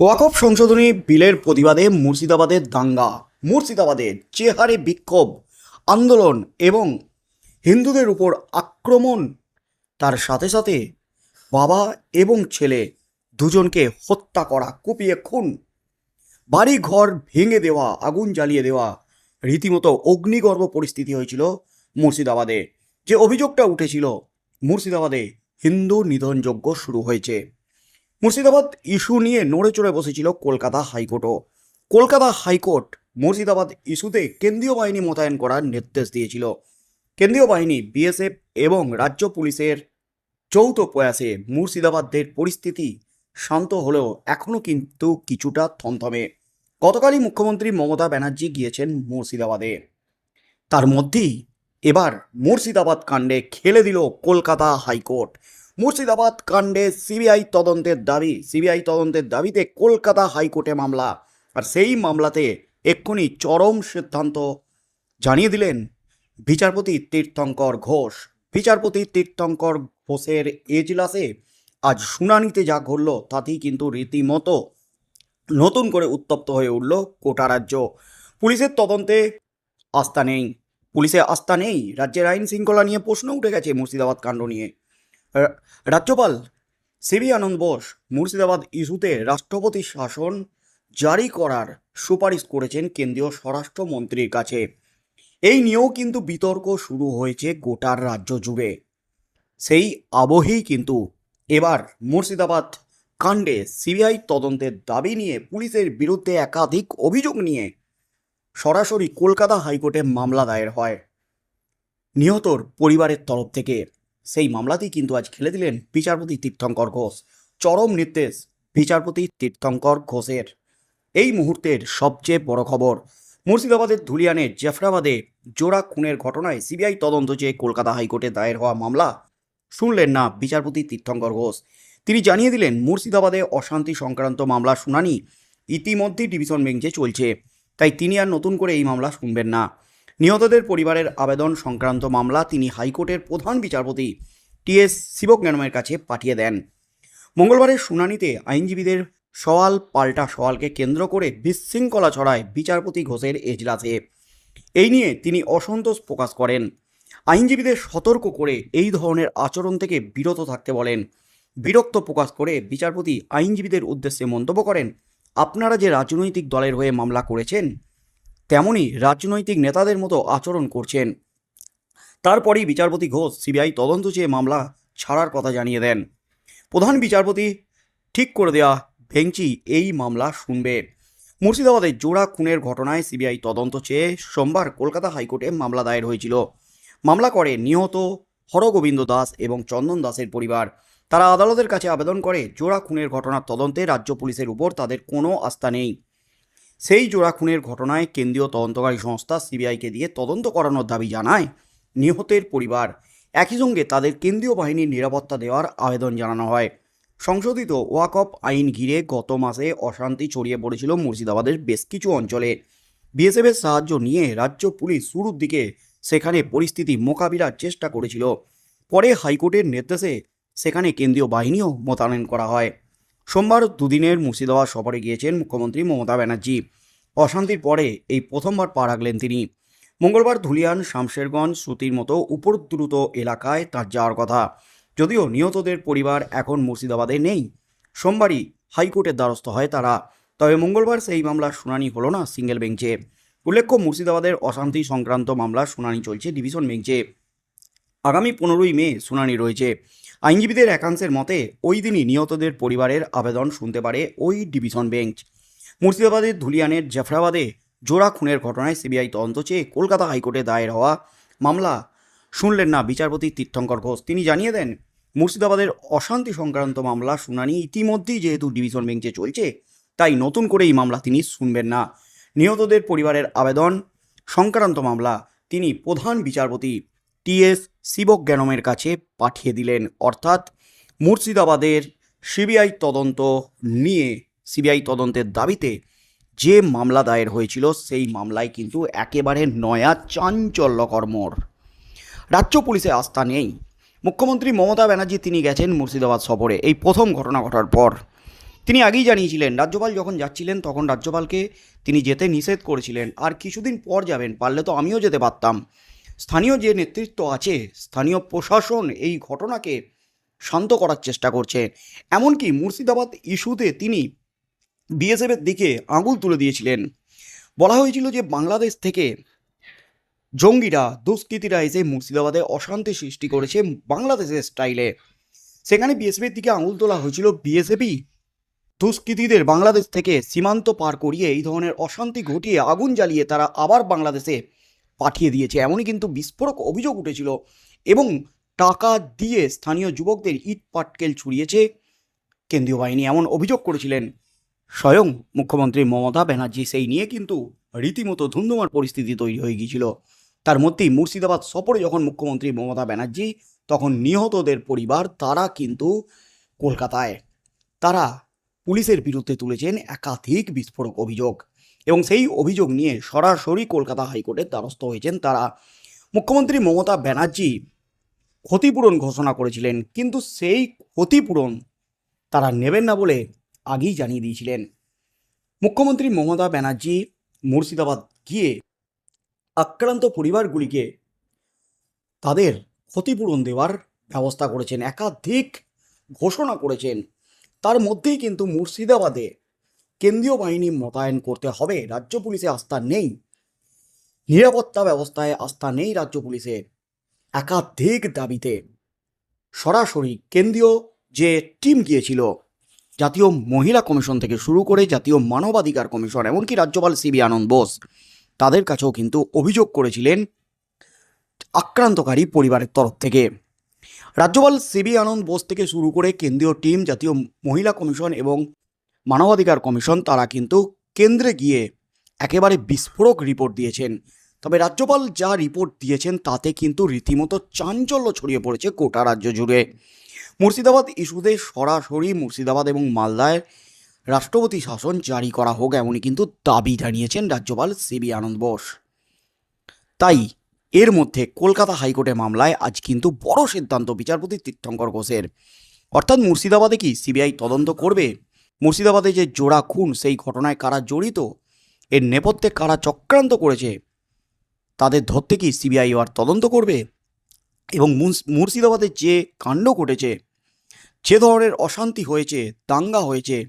ওয়াকফ সংশোধনী বিলের প্রতিবাদে মুর্শিদাবাদের দাঙ্গা মুর্শিদাবাদের চেহারে বিক্ষোভ, আন্দোলন এবং হিন্দুদের উপর আক্রমণ। তার সাথে সাথে বাবা এবং ছেলে দুজনকে হত্যা করা, কুপিয়ে খুন। বাড়ি ঘর ভেঙে দেওয়া, আগুন জ্বালিয়ে দেওয়া, রীতিমতো অগ্নিগর্ভ পরিস্থিতি হয়েছিল মুর্শিদাবাদে। যে অভিযোগটা উঠেছিল, মুর্শিদাবাদে হিন্দু নিধনযজ্ঞ শুরু হয়েছে। মুর্শিদাবাদ ইস্যু নিয়ে নড়ে চড়ে বসেছিল কলকাতা হাইকোর্টও। কলকাতা হাইকোর্ট মুর্শিদাবাদ ইস্যুতে কেন্দ্রীয় বাহিনী মোতায়েন করার নির্দেশ দিয়েছিল। কেন্দ্রীয় বাহিনী, বিএসএফ এবং রাজ্য পুলিশের যৌথ প্রয়াসে মুর্শিদাবাদের পরিস্থিতি শান্ত হলেও এখনও কিন্তু কিছুটা থমথমে। গতকালই মুখ্যমন্ত্রী মমতা ব্যানার্জি গিয়েছেন মুর্শিদাবাদে। তার মধ্যেই এবার মুর্শিদাবাদ কাণ্ডে খেলে দিল কলকাতা হাইকোর্ট। মুর্শিদাবাদ কাণ্ডে সিবিআই তদন্তের দাবি। সিবিআই তদন্তের দাবিতে কলকাতা হাইকোর্টে মামলা। আর সেই মামলাতে এক্ষুনি চরম সিদ্ধান্ত জানিয়ে দিলেন বিচারপতি তীর্থঙ্কর ঘোষ। বিচারপতি তীর্থঙ্কর ঘোষের এজলাসে আজ শুনানিতে যা ঘটল, তাতেই কিন্তু রীতিমতো নতুন করে উত্তপ্ত হয়ে উঠল কোটা রাজ্য। পুলিশের তদন্তে আস্থা নেই। পুলিশে আস্থা নেই। রাজ্যের আইন শৃঙ্খলা নিয়ে প্রশ্ন উঠে গেছে মুর্শিদাবাদ কাণ্ড নিয়ে। রাজ্যপাল সিবি আনন্দ বোস মুর্শিদাবাদ ইস্যুতে রাষ্ট্রপতি শাসন জারি করার সুপারিশ করেছেন কেন্দ্রীয় স্বরাষ্ট্রমন্ত্রীর কাছে। এই নিয়েও কিন্তু বিতর্ক শুরু হয়েছে গোটার রাজ্য জুড়ে। সেই আবহেই কিন্তু এবার মুর্শিদাবাদ কাণ্ডে সিবিআই তদন্তের দাবি নিয়ে পুলিশের বিরুদ্ধে একাধিক অভিযোগ নিয়ে সরাসরি কলকাতা হাইকোর্টে মামলা দায়ের হয়। নিহতর পরিবারের তরফ থেকে। সেই মামলাতেই কিন্তু আজ খেলে দিলেন বিচারপতি তীর্থঙ্কর ঘোষ। চরম নির্দেশ বিচারপতি তীর্থঙ্কর ঘোষের। এই মুহূর্তের সবচেয়ে বড় খবর, মুর্শিদাবাদের ধুলিয়ানের জেফরাবাদে জোড়া খুনের ঘটনায় সিবিআই তদন্ত চেয়ে কলকাতা হাইকোর্টে দায়ের হওয়া মামলা। শুনলেন না বিচারপতি তীর্থঙ্কর ঘোষ। তিনি জানিয়ে দিলেন, মুর্শিদাবাদে অশান্তি সংক্রান্ত মামলা শুনানি ইতিমধ্যেই ডিভিশন বেঞ্চে চলছে। তাই তিনি আর নতুন করে এই মামলা শুনবেন না। নিহতদের পরিবারের আবেদন সংক্রান্ত মামলা তিনি হাইকোর্টের প্রধান বিচারপতি টিএস শিবজ্ঞানমের কাছে পাঠিয়ে দেন। মঙ্গলবারের শুনানিতে আইনজীবীদের সওয়াল পাল্টা সওয়ালকে কেন্দ্র করে বিশৃঙ্খলা ছড়ায় বিচারপতি ঘোষের এজলাসে। এই নিয়ে তিনি অসন্তোষ প্রকাশ করেন। আইনজীবীদের সতর্ক করে এই ধরনের আচরণ থেকে বিরত থাকতে বলেন। বিরক্ত প্রকাশ করে বিচারপতি আইনজীবীদের উদ্দেশ্যে মন্তব্য করেন, আপনারা যে রাজনৈতিক দলের হয়ে মামলা করেছেন তেমনি রাজনৈতিক নেতাদের মতো আচরণ করছেন। তারপরেই বিচারপতি ঘোষ সিবিআই তদন্ত চেয়ে মামলা ছাড়ার কথা জানিয়ে দেন। প্রধান বিচারপতি ঠিক করে দেয়া বেঞ্চি এই মামলা শুনবে। মুর্শিদাবাদের জোড়া খুনের ঘটনায় সিবিআই তদন্ত চেয়ে সোমবার কলকাতা হাইকোর্টে মামলা দায়ের হয়েছিল। মামলা করে নিহত হরগোবিন্দ দাস এবং চন্দন দাসের পরিবার। তারা আদালতের কাছে আবেদন করে জোড়া খুনের ঘটনার তদন্তে রাজ্য পুলিশের উপর তাদের কোনো আস্থা নেই। সেই জোড়া খুনের ঘটনায় কেন্দ্রীয় তদন্তকারী সংস্থা সিবিআইকে দিয়ে তদন্ত করানোর দাবি জানায় নিহতের পরিবার। একই সঙ্গে তাদের কেন্দ্রীয় বাহিনীর নিরাপত্তা দেওয়ার আবেদন জানানো হয়। সংশোধিত ওয়াকফ আইন ঘিরে গত মাসে অশান্তি ছড়িয়ে পড়েছিল মুর্শিদাবাদের বেশ কিছু অঞ্চলে। বিএসএফের সাহায্য নিয়ে রাজ্য পুলিশ শুরুর দিকে সেখানে পরিস্থিতি মোকাবিলার চেষ্টা করেছিল। পরে হাইকোর্টের নির্দেশে সেখানে কেন্দ্রীয় বাহিনীও মোতায়েন করা হয়। সোমবার দুদিনের মুর্শিদাবাদ সফরে গিয়েছেন মুখ্যমন্ত্রী মমতা ব্যানার্জি। অশান্তির পরে এই প্রথমবার পা রাখলেন তিনি। মঙ্গলবার ধুলিয়ান, শামশেরগঞ্জ শ্রুতির মতো উপদ্রুত এলাকায় তার যাওয়ার কথা। যদিও নিহতদের পরিবার এখন মুর্শিদাবাদে নেই। সোমবারই হাইকোর্টের দ্বারস্থ হয় তারা। তবে মঙ্গলবার সেই মামলার শুনানি হলো না সিঙ্গেল বেঞ্চে। উল্লেখ্য, মুর্শিদাবাদের অশান্তি সংক্রান্ত মামলার শুনানি চলছে ডিভিশন বেঞ্চে। আগামী পনেরোই মে শুনানি রয়েছে। আইনজীবীদের একাংশের মতে, ওই দিনই নিহতদের পরিবারের আবেদন শুনতে পারে ওই ডিভিশন বেঞ্চ। মুর্শিদাবাদের ধুলিয়ানের জাফরাবাদে জোড়া খুনের ঘটনায় সিবিআই তদন্ত চেয়ে কলকাতা হাইকোর্টে দায়ের হওয়া মামলা। শুনলেন না বিচারপতি তীর্থঙ্কর ঘোষ। তিনি জানিয়ে দেন, মুর্শিদাবাদের অশান্তি সংক্রান্ত মামলা শুনানি ইতিমধ্যেই যেহেতু ডিভিশন বেঞ্চে চলছে, তাই নতুন করে এই মামলা তিনি শুনবেন না। নিহতদের পরিবারের আবেদন সংক্রান্ত মামলা। তিনি প্রধান বিচারপতি টিএস শিবক শিবজ্ঞানমের কাছে পাঠিয়ে দিলেন। অর্থাৎ মুর্শিদাবাদের সিবিআই তদন্ত নিয়ে, সিবিআই তদন্তের দাবিতে যে মামলা দায়ের হয়েছিল, সেই মামলায় কিন্তু একেবারে নয়া চাঞ্চল্যকর রাজ্য পুলিশে আস্থা নেই। মুখ্যমন্ত্রী মমতা ব্যানার্জি তিনি গেছেন মুর্শিদাবাদ সফরে। এই প্রথম ঘটনা ঘটার পর তিনি আগেই জানিয়েছিলেন, রাজ্যপাল যখন যাচ্ছিলেন তখন রাজ্যপালকে তিনি যেতে নিষেধ করেছিলেন। আর কিছুদিন পর যাবেন, পারলে তো আমিও যেতে পারতাম। স্থানীয় যে নেতৃত্ব আছে, স্থানীয় প্রশাসন এই ঘটনাকে শান্ত করার চেষ্টা করছে। এমনকি মুর্শিদাবাদ ইস্যুতে তিনি বিএসএফের দিকে আঙুল তুলে দিয়েছিলেন। বলা হয়েছিল যে বাংলাদেশ থেকে জঙ্গিরা, দুষ্কৃতীরা এসে মুর্শিদাবাদে অশান্তি সৃষ্টি করেছে বাংলাদেশের স্টাইলে। সেখানে বিএসএফের দিকে আঙুল তোলা হয়েছিল। বিএসএফই দুষ্কৃতীদের বাংলাদেশ থেকে সীমান্ত পার করিয়ে এই ধরনের অশান্তি ঘটিয়ে আগুন জ্বালিয়ে তারা আবার বাংলাদেশে পাঠিয়ে দিয়েছে। এমনই কিন্তু বিস্ফোরক অভিযোগ উঠেছিল এবং টাকা দিয়ে স্থানীয় যুবকদের ইট পাটকেল ছুড়িয়েছে কেন্দ্রীয় বাহিনী। এমন অভিযোগ করেছিলেন স্বয়ং মুখ্যমন্ত্রী মমতা ব্যানার্জি। সেই নিয়ে কিন্তু রীতিমতো ধুন্ধুমার পরিস্থিতি তৈরি হয়ে গিয়েছিল। তার মধ্যেই মুর্শিদাবাদ সফরে যখন মুখ্যমন্ত্রী মমতা ব্যানার্জি, তখন নিহতদের পরিবার, তারা কিন্তু কলকাতায়, তারা পুলিশের বিরুদ্ধে তুলেছেন একাধিক বিস্ফোরক অভিযোগ। এবং সেই অভিযোগ নিয়ে সরাসরি কলকাতা হাইকোর্টের দ্বারস্থ হয়েছেন তারা। মুখ্যমন্ত্রী মমতা ব্যানার্জি ক্ষতিপূরণ ঘোষণা করেছিলেন, কিন্তু সেই ক্ষতিপূরণ তারা নেবেন না বলে আগেই জানিয়ে দিয়েছিলেন। মুখ্যমন্ত্রী মমতা ব্যানার্জি মুর্শিদাবাদ গিয়ে আক্রান্ত পরিবারগুলিকে তাদের ক্ষতিপূরণ দেওয়ার ব্যবস্থা করেছেন, একাধিক ঘোষণা করেছেন। তার মধ্যেই কিন্তু মুর্শিদাবাদে কেন্দ্রীয় বাহিনী মোতায়েন করতে হবে। রাজ্য পুলিশে আস্থা নেই। নিরাপত্তা ব্যবস্থায় আস্থা নেই রাজ্য পুলিশের। একাধিক দাবিতে সরাসরি কেন্দ্রীয় যে টিম গিয়েছিল, জাতীয় মহিলা কমিশন থেকে শুরু করে জাতীয় মানবাধিকার কমিশন, এমনকি রাজ্যপাল সিবি আনন্দ বোস, তাদের কাছেও কিন্তু অভিযোগ করেছিলেন আক্রান্তকারী পরিবারের তরফ থেকে। রাজ্যপাল সিবি আনন্দ বোস থেকে শুরু করে কেন্দ্রীয় টিম, জাতীয় মহিলা কমিশন এবং মানবাধিকার কমিশন তারা কিন্তু কেন্দ্রে গিয়ে একেবারে বিস্ফোরক রিপোর্ট দিয়েছেন। তবে রাজ্যপাল যা রিপোর্ট দিয়েছেন তাতে কিন্তু রীতিমতো চাঞ্চল্য ছড়িয়ে পড়েছে গোটা রাজ্য জুড়ে। মুর্শিদাবাদ ইস্যুতে সরাসরি মুর্শিদাবাদ এবং মালদায় রাষ্ট্রপতি শাসন জারি করা হোক এমনই কিন্তু দাবি জানিয়েছেন রাজ্যপাল সিবি আনন্দ বোস। তাই এর মধ্যে কলকাতা হাইকোর্টে মামলায় আজ কিন্তু বড় সিদ্ধান্ত বিচারপতি তীর্থঙ্কর ঘোষের। অর্থাৎ মুর্শিদাবাদে কি সিবিআই তদন্ত করবে? মুর্শিদাবাদে যে জোড়া খুন, সেই ঘটনায় কারা জড়িত, এর নেপথ্যে কারা চক্রান্ত করেছে, তাদের ধরতে কি সিবিআই আর তদন্ত করবে? এবং মুর্শিদাবাদে যে কাণ্ড ঘটেছে, যে ধরনের অশান্তি হয়েছে, দাঙ্গা হয়েছে,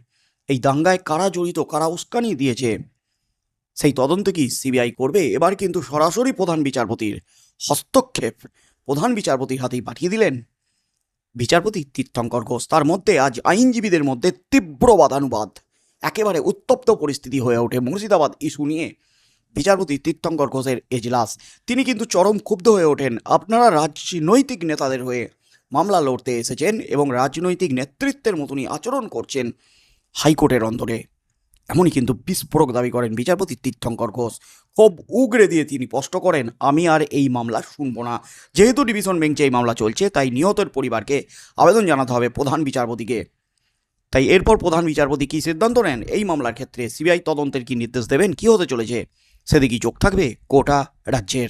এই দাঙ্গায় কারা জড়িত, কারা উস্কানি দিয়েছে, সেই তদন্ত কি সিবিআই করবে? এবার কিন্তু সরাসরি প্রধান বিচারপতির হস্তক্ষেপ, প্রধান বিচারপতির হাতেই পাঠিয়ে দিলেন। বিচারপতি তীর্থঙ্কর ঘোষ। তার মধ্যে আজ আইনজীবীদের মধ্যে তীব্র বাদানুবাদ একেবারে উত্তপ্ত পরিস্থিতি হয়ে ওঠে মুর্শিদাবাদ ইস্যু নিয়ে। বিচারপতি তীর্থঙ্কর ঘোষের এজলাস। তিনি কিন্তু চরম ক্ষুব্ধ হয়ে ওঠেন। আপনারা রাজনৈতিক নেতাদের হয়ে মামলা লড়তে এসেছেন এবং রাজনৈতিক নেতৃত্বের মতনই আচরণ করছেন হাইকোর্টের অন্তরে এমনই কিন্তু বিস্ফোরক দাবি করেন বিচারপতি তীর্থঙ্কর ঘোষ। খুব উগরে দিয়ে তিনি স্পষ্ট করেন, আমি আর এই মামলা শুনব না। যেহেতু ডিভিশন বেঞ্চে এই মামলা চলছে, তাই নিহতের পরিবারকে আবেদন জানাতে হবে প্রধান বিচারপতিকে। তাই এরপর প্রধান বিচারপতি কী সিদ্ধান্ত নেন? এই মামলার ক্ষেত্রে সিবিআই তদন্তের কি নির্দেশ দেবেন? কি হতে চলেছে? সেদিকেই চোখ থাকবে গোটা রাজ্যের।